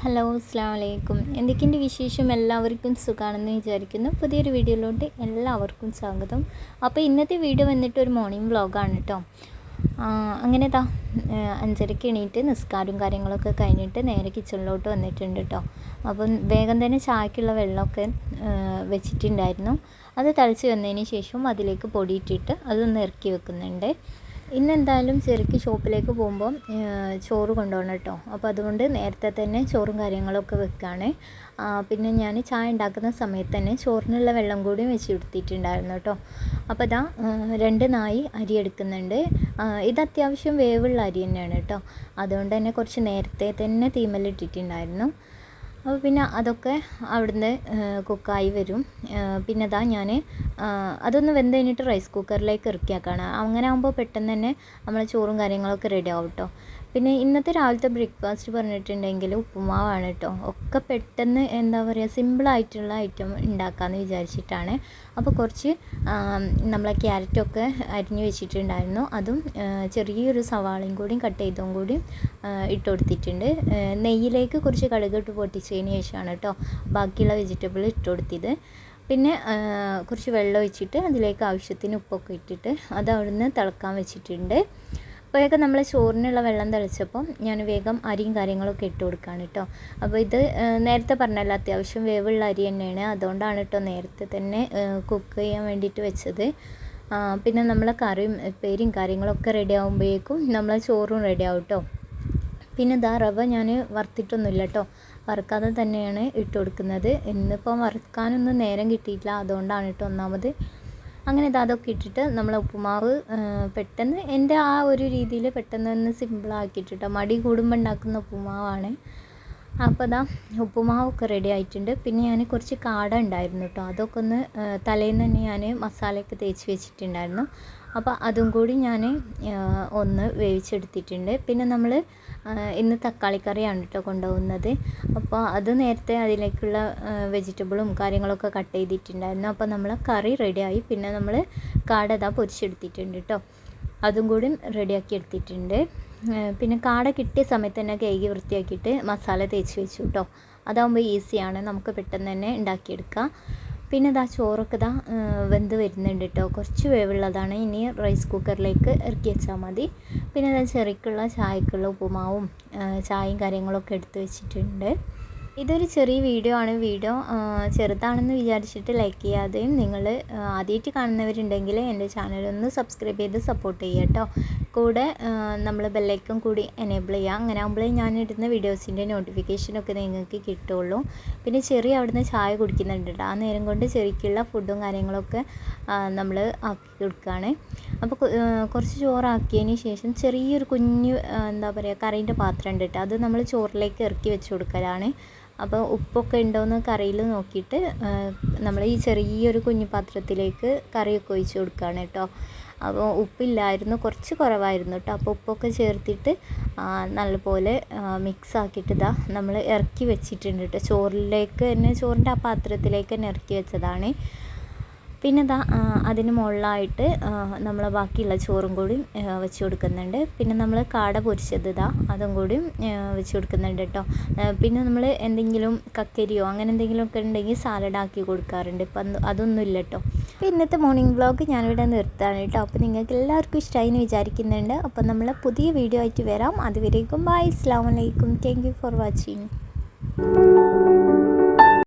Hello അസ്സാം വലൈക്കും എന്തൊക്കെയുണ്ട് വിശേഷം? എല്ലാവർക്കും സുഖമാണെന്ന് വിചാരിക്കുന്നു. പുതിയൊരു വീഡിയോയിലോട്ട് എല്ലാവർക്കും സ്വാഗതം. അപ്പോൾ ഇന്നത്തെ വീഡിയോ വന്നിട്ട് ഒരു മോർണിംഗ് വ്ളോഗാണ് കേട്ടോ. അങ്ങനെ താ അഞ്ചരയ്ക്ക് എണീറ്റ് നിസ്കാരവും കാര്യങ്ങളൊക്കെ കഴിഞ്ഞിട്ട് നേരെ കിച്ചണിലോട്ട് വന്നിട്ടുണ്ട് കേട്ടോ. അപ്പം വേഗം തന്നെ ചായക്കുള്ള വെള്ളമൊക്കെ വെച്ചിട്ടുണ്ടായിരുന്നു. അത് തളിച്ച് വന്നതിന് ശേഷം അതിലേക്ക് പൊടിയിട്ടിട്ട് അതൊന്ന് ഇറക്കി വെക്കുന്നുണ്ട്. ഇന്ന് എന്തായാലും ചെറുക്ക് ഷോപ്പിലേക്ക് പോകുമ്പോൾ ചോറ് കൊണ്ടുപോകണം കേട്ടോ. അപ്പോൾ അതുകൊണ്ട് നേരത്തെ തന്നെ ചോറും കാര്യങ്ങളൊക്കെ വെക്കുകയാണ് പിന്നെ ഞാൻ ചായ ഉണ്ടാക്കുന്ന സമയത്ത് തന്നെ ചോറിനുള്ള വെള്ളം കൂടി വെച്ച് കൊടുത്തിട്ടുണ്ടായിരുന്നു കേട്ടോ. അപ്പോൾ ഇതാ രണ്ട് നായി അരി എടുക്കുന്നുണ്ട്. ഇത് അത്യാവശ്യം വേവുള്ള അരി തന്നെയാണ് കേട്ടോ. അതുകൊണ്ട് തന്നെ കുറച്ച് നേരത്തെ തന്നെ തീമലിട്ടിട്ടുണ്ടായിരുന്നു അപ്പോൾ പിന്നെ അതൊക്കെ അവിടുന്ന് കുക്കായി വരും. പിന്നെ അതാ ഞാൻ അതൊന്ന് വെന്ത് കഴിഞ്ഞിട്ട് റൈസ് കുക്കറിലേക്ക് ഇറക്കിയാക്കാണ്. അങ്ങനെ ആകുമ്പോൾ പെട്ടെന്ന് തന്നെ നമ്മൾ ചോറും കാര്യങ്ങളൊക്കെ റെഡി ആവും കേട്ടോ പിന്നെ ഇന്നത്തെ രാവിലത്തെ ബ്രേക്ക്ഫാസ്റ്റ് പറഞ്ഞിട്ടുണ്ടെങ്കിൽ ഉപ്പുമാവാണ് കേട്ടോ ഒക്കെ പെട്ടെന്ന് എന്താ പറയുക സിമ്പിളായിട്ടുള്ള ഐറ്റം ഉണ്ടാക്കാമെന്ന് വിചാരിച്ചിട്ടാണ്. അപ്പോൾ കുറച്ച് നമ്മളെ ക്യാരറ്റൊക്കെ അരിഞ്ഞു വെച്ചിട്ടുണ്ടായിരുന്നു. അതും ചെറിയൊരു സവാളയും കൂടിയും കട്ട് ചെയ്തതും കൂടി ഇട്ട് കൊടുത്തിട്ടുണ്ട്. നെയ്യിലേക്ക് കുറച്ച് കടുകിട്ട് പൊട്ടിച്ചതിന് ശേഷമാണ് കേട്ടോ ബാക്കിയുള്ള വെജിറ്റബിൾ ഇട്ട് കൊടുത്തത്. പിന്നെ കുറച്ച് വെള്ളം ഒഴിച്ചിട്ട് അതിലേക്ക് ആവശ്യത്തിന് ഉപ്പൊക്കെ ഇട്ടിട്ട് അത് അവിടുന്ന് തിളക്കാൻ വെച്ചിട്ടുണ്ട്. അപ്പോഴൊക്കെ നമ്മൾ ചോറിനുള്ള വെള്ളം തിളച്ചപ്പം ഞാൻ വേഗം അരിയും കാര്യങ്ങളൊക്കെ ഇട്ട് കൊടുക്കുകയാണ് കേട്ടോ അപ്പോൾ ഇത് നേരത്തെ പറഞ്ഞല്ലോ അത്യാവശ്യം വേവുള്ള അരി തന്നെയാണ്. അതുകൊണ്ടാണ് കേട്ടോ നേരത്തെ തന്നെ കുക്ക് ചെയ്യാൻ വേണ്ടിയിട്ട് വെച്ചത്. പിന്നെ നമ്മളെ കറിയും പേരും കാര്യങ്ങളൊക്കെ റെഡി ആകുമ്പോഴേക്കും നമ്മളെ ചോറും റെഡി ആവും കേട്ടോ പിന്നെ ഇതാ റവ ഞാൻ വറുത്തിട്ടൊന്നുമില്ല കേട്ടോ വറുക്കാതെ തന്നെയാണ് ഇട്ട് കൊടുക്കുന്നത്. ഇന്നിപ്പോൾ വറുക്കാനൊന്നും നേരം കിട്ടിയിട്ടില്ല. അതുകൊണ്ടാണ് കേട്ടോ ഒന്നാമത് അങ്ങനെ ഇത് അതൊക്കെ ഇട്ടിട്ട് നമ്മൾ ഉപ്പുമാവ് പെട്ടെന്ന് എന്റെ ആ ഒരു രീതിയിൽ പെട്ടെന്ന് ഒന്ന് സിമ്പിളാക്കിയിട്ടിട്ടോ മടി കൂടുമ്പോൾ ഉണ്ടാക്കുന്ന ഉപ്പുമാവാണ്. അപ്പോൾ അതാ ഉപ്പുമാവൊക്കെ റെഡി ആയിട്ടുണ്ട്. പിന്നെ ഞാൻ കുറച്ച് കാട ഉണ്ടായിരുന്നു കേട്ടോ അതൊക്കെ ഒന്ന് തലേന്ന് തന്നെ ഞാൻ മസാലയൊക്കെ തേച്ച് വെച്ചിട്ടുണ്ടായിരുന്നു. അപ്പോൾ അതും കൂടി ഞാൻ ഒന്ന് വേവിച്ചെടുത്തിട്ടുണ്ട്. പിന്നെ നമ്മൾ ഇന്ന് തക്കാളി കറിയാണ് കേട്ടോ കൊണ്ടുപോകുന്നത്. അപ്പോൾ അത് നേരത്തെ അതിലേക്കുള്ള വെജിറ്റബിളും കാര്യങ്ങളൊക്കെ കട്ട് ചെയ്തിട്ടുണ്ടായിരുന്നു. അപ്പോൾ നമ്മൾ കറി റെഡിയായി പിന്നെ നമ്മൾ കാട ഇതാ പൊരിച്ചെടുത്തിട്ടുണ്ട് കേട്ടോ അതും കൂടി റെഡിയാക്കി എടുത്തിട്ടുണ്ട്. പിന്നെ കാട കിട്ടിയ സമയത്ത് തന്നെ കഴുകി വൃത്തിയാക്കിയിട്ട് മസാല തേച്ച് വെച്ചു കേട്ടോ അതാകുമ്പോൾ ഈസിയാണ്. നമുക്ക് പെട്ടെന്ന് തന്നെ ഉണ്ടാക്കിയെടുക്കാം. പിന്നെ ഇതാ ചോറൊക്കെ ഇതാ വെന്ത് വരുന്നുണ്ട് കേട്ടോ കുറച്ച് വേവുള്ളതാണ്. ഇനി റൈസ് കുക്കറിലേക്ക് ഇറക്കി വെച്ചാൽ മതി. പിന്നെ ഇതാ ചെറിക്കുള്ള ചായക്കുള്ള ഉപ്പുമാവും ചായയും കാര്യങ്ങളൊക്കെ എടുത്ത് വെച്ചിട്ടുണ്ട്. ഇതൊരു ചെറിയ വീഡിയോ ആണ്. വീഡിയോ ചെറുതാണെന്ന് വിചാരിച്ചിട്ട് ലൈക്ക് ചെയ്യാതെയും നിങ്ങൾ ആദ്യമായിട്ട് കാണുന്നവരുണ്ടെങ്കിൽ എന്റെ ചാനലൊന്ന് സബ്സ്ക്രൈബ് ചെയ്ത് സപ്പോർട്ട് ചെയ്യുക കേട്ടോ കൂടെ നമ്മൾ ബെല്ലൈക്കും കൂടി എനേബിൾ ചെയ്യുക. അങ്ങനെ ആകുമ്പോഴേ ഞാൻ ഇടുന്ന വീഡിയോസിന്റെ നോട്ടിഫിക്കേഷനൊക്കെ നിങ്ങൾക്ക് കിട്ടുള്ളൂ. പിന്നെ ചെറിയ അവിടുന്ന് ചായ കുടിക്കുന്നുണ്ട് ആ നേരം കൊണ്ട് ചെറിക്കുള്ള ഫുഡും കാര്യങ്ങളൊക്കെ നമ്മൾ ആക്കി കൊടുക്കുകയാണ് അപ്പോൾ കുറച്ച് ചോറാക്കിയതിന് ശേഷം ചെറിയൊരു കുഞ്ഞ് എന്താ പറയുക കറീന്റെ പാത്രം ഉണ്ട് അത് നമ്മൾ ചോറിലേക്ക് ഇറക്കി വെച്ച് കൊടുക്കലാണ്. അപ്പോൾ ഉപ്പൊക്കെ ഉണ്ടോയെന്ന് കറിയിൽ നോക്കിയിട്ട് നമ്മൾ ഈ ചെറിയൊരു കുഞ്ഞു പാത്രത്തിലേക്ക് കറിയൊക്കെ ഒഴിച്ച് കൊടുക്കുകയാണ് കേട്ടോ. അപ്പോൾ ഉപ്പില്ലായിരുന്നു കുറച്ച് കുറവായിരുന്നു കേട്ടോ. അപ്പോൾ ഉപ്പൊക്കെ ചേർത്തിട്ട് നല്ലപോലെ മിക്സ് ആക്കിയിട്ട് ഇതാ നമ്മൾ ഇറക്കി വെച്ചിട്ടുണ്ട് കേട്ടോ. ചോറിലേക്ക് തന്നെ ചോറിന്റെ ആ പാത്രത്തിലേക്ക് തന്നെ ഇറക്കി വെച്ചതാണ്. പിന്നെ ഇതാ അതിന് മുകളിലായിട്ട് നമ്മൾ ബാക്കിയുള്ള ചോറും കൂടി വെച്ച് കൊടുക്കുന്നുണ്ട്. പിന്നെ നമ്മൾ കാട പൊരിച്ചത് ഇതാ അതും കൂടി വെച്ച് കൊടുക്കുന്നുണ്ട് കേട്ടോ പിന്നെ നമ്മൾ എന്തെങ്കിലും കക്കരിയോ അങ്ങനെ എന്തെങ്കിലുമൊക്കെ ഉണ്ടെങ്കിൽ സാലഡ് ആക്കി കൊടുക്കാറുണ്ട്. ഇപ്പം അതൊന്നും ഇല്ല കേട്ടോ അപ്പോൾ ഇന്നത്തെ മോർണിംഗ് വ്ളോഗ് ഞാനിവിടെ നിർത്താണ് കേട്ടോ അപ്പോൾ നിങ്ങൾക്ക് എല്ലാവർക്കും ഇഷ്ടമായി എന്ന് വിചാരിക്കുന്നുണ്ട്. അപ്പോൾ നമ്മൾ പുതിയ വീഡിയോ ആയിട്ട് വരാം. അതുവരേക്കും ബൈ അസ്സാം വലൈക്കും താങ്ക് യു ഫോർ വാച്ചിങ്